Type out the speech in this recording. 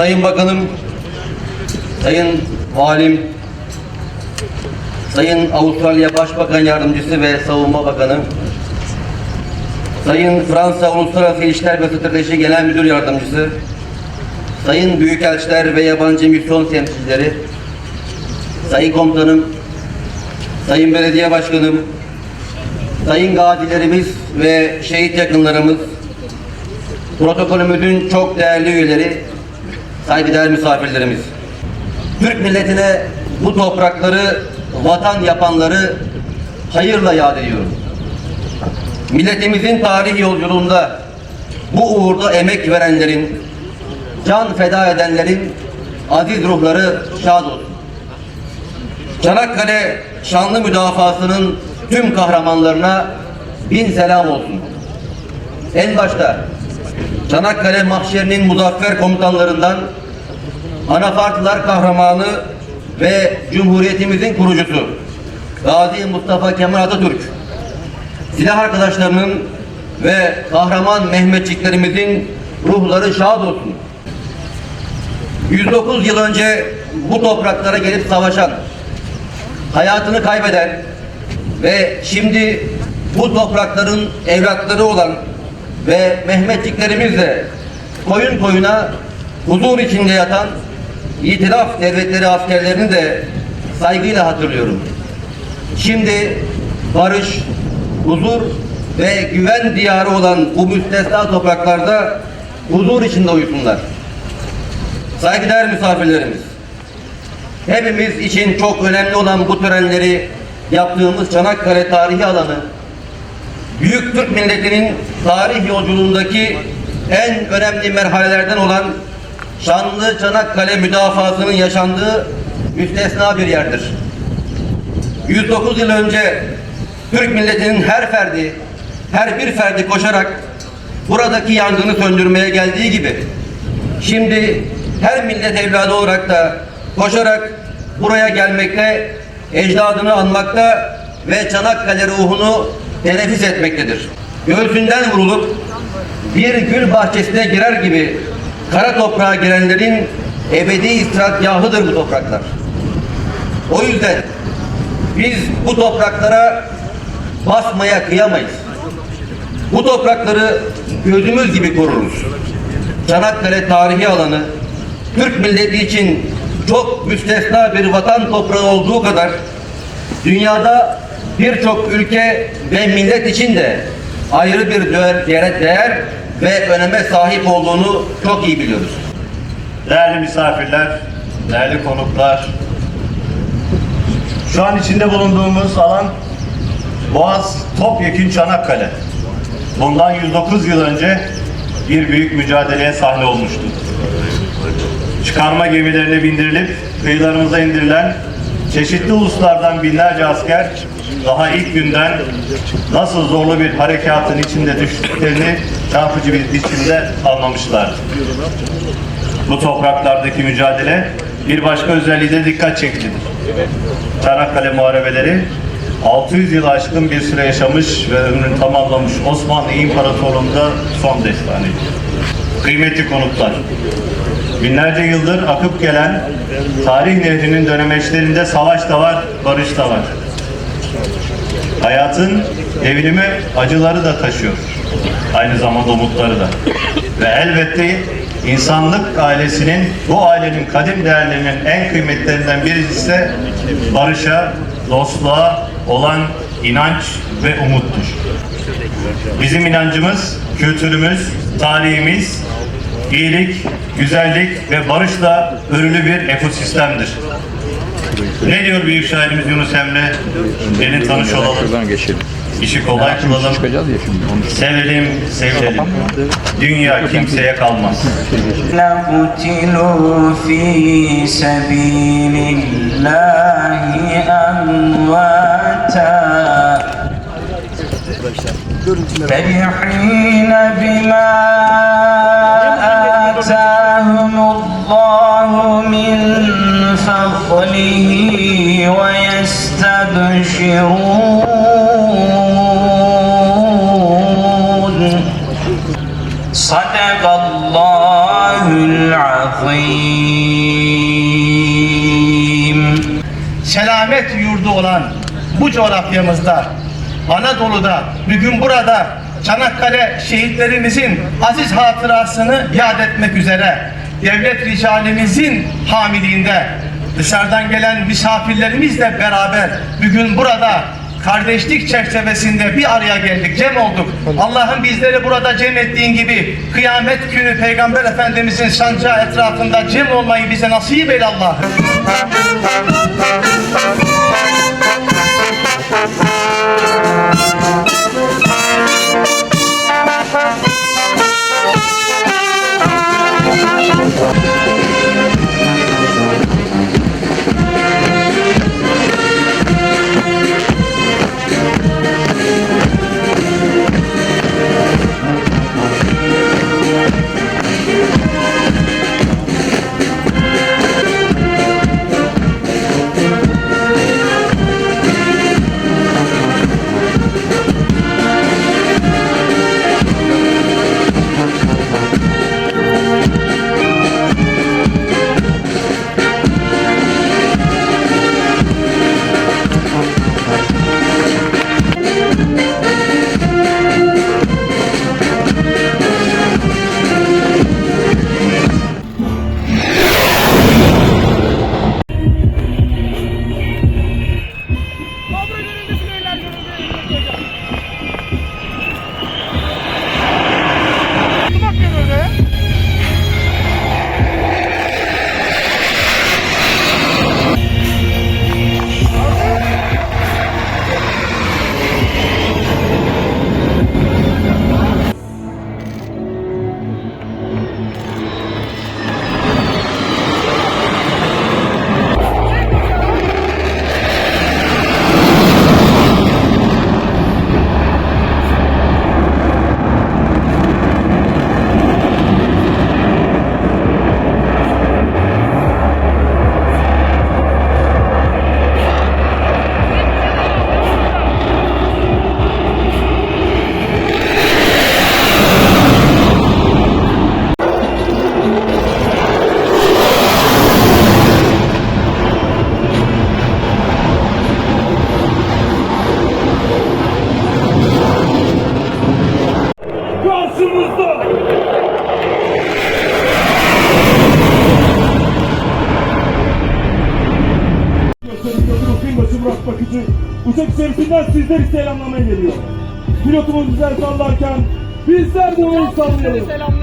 Sayın Bakanım, Sayın Valim, Sayın Avustralya Başbakan Yardımcısı ve Savunma Bakanı, Sayın Fransa Uluslararası İlişkiler ve Strateji Genel Müdür Yardımcısı, Sayın Büyükelçiler ve yabancı misyon temsilcileri, Sayın Komutanım, Sayın Belediye Başkanım, Sayın gazilerimiz ve şehit yakınlarımız, protokolümüzün çok değerli üyeleri, saygıdeğer misafirlerimiz. Türk milletine bu toprakları vatan yapanları hayırla yad ediyorum. Milletimizin tarih yolculuğunda bu uğurda emek verenlerin, can feda edenlerin aziz ruhları şad olsun. Çanakkale şanlı müdafasının tüm kahramanlarına bin selam olsun. En başta Çanakkale mahşerinin muzaffer komutanlarından Anafartılar kahramanı ve Cumhuriyetimizin kurucusu Gazi Mustafa Kemal Atatürk silah arkadaşlarının ve kahraman Mehmetçiklerimizin ruhları şad olsun. 109 yıl önce bu topraklara gelip savaşan, hayatını kaybeden ve şimdi bu toprakların evlatları olan ve Mehmetçiklerimizle koyun koyuna huzur içinde yatan itilaf devletleri askerlerini de saygıyla hatırlıyorum. Şimdi barış, huzur ve güven diyarı olan bu müstesna topraklarda huzur içinde uyusunlar. Saygıdeğer misafirlerimiz, hepimiz için çok önemli olan bu törenleri yaptığımız Çanakkale tarihi alanı, Büyük Türk milletinin tarih yolculuğundaki en önemli merhalelerden olan şanlı Çanakkale müdafasının yaşandığı müstesna bir yerdir. 109 yıl önce Türk milletinin her ferdi, her bir ferdi koşarak buradaki yangını söndürmeye geldiği gibi şimdi her millet evladı olarak da koşarak buraya gelmekte, ecdadını anmakta ve Çanakkale ruhunu teneffüs etmektedir. Göğsünden vurulup bir gül bahçesine girer gibi kara toprağa girenlerin ebedi istirahatgahıdır bu topraklar. O yüzden biz bu topraklara basmaya kıyamayız. Bu toprakları gözümüz gibi koruruz. Çanakkale tarihi alanı Türk milleti için çok müstesna bir vatan toprağı olduğu kadar dünyada birçok ülke ve millet için de ayrı bir değer, değer, ve öneme sahip olduğunu çok iyi biliyoruz. Değerli misafirler, değerli konuklar, şu an içinde bulunduğumuz alan Boğaz Topyekün Çanakkale. Bundan 109 yıl önce bir büyük mücadeleye sahne olmuştu. Çıkarma gemilerine bindirilip kıyılarımıza indirilen çeşitli uluslardan binlerce asker daha ilk günden nasıl zorlu bir harekatın içinde düştüklerini çarpıcı bir biçimde anlamışlardı. Bu topraklardaki mücadele bir başka özelliği de dikkat çekicidir. Çanakkale Muharebeleri 600 yıl aşkın bir süre yaşamış ve ömrünü tamamlamış Osmanlı İmparatorluğu'nda son destanıydı. Kıymetli konuklar, binlerce yıldır akıp gelen tarih nehrinin dönemeçlerinde savaş da var, barış da var. Hayatın devinimi acıları da taşıyor. Aynı zamanda umutları da. Ve elbette insanlık ailesinin, bu ailenin kadim değerlerinin en kıymetlerinden birisi ise barışa, dostluğa olan inanç ve umuttur. Bizim inancımız, kültürümüz, tarihimiz, iyilik, güzellik ve barışla örülü bir ekosistemdir. Ne diyor büyük şairimiz Yunus Emre? Gelin tanış olalım. Şuradan geçelim. İşi kolay kılalım. Çıkacağız ya şimdi. Onu Sevelim, sevilelim. Dünya kimseye kalmaz. لقتلوا في سبيل الله أمواتا فرحين صدق الله العظيم العظيم selamet yurdu olan bu coğrafyamızda, Anadolu'da, bugün burada Çanakkale şehitlerimizin aziz hatırasını yad etmek üzere devlet ricalimizin hamiliğinde dışarıdan gelen misafirlerimizle beraber bugün burada kardeşlik çerçevesinde bir araya geldik, cem olduk. Allah'ın bizleri burada cem ettiğin gibi kıyamet günü Peygamber Efendimizin sancağı etrafında cem olmayı bize nasip eyle Allah'ım. Sizleri selamlamaya geliyor. Pilotumuz bize sallarken bizler de onu sallayalım.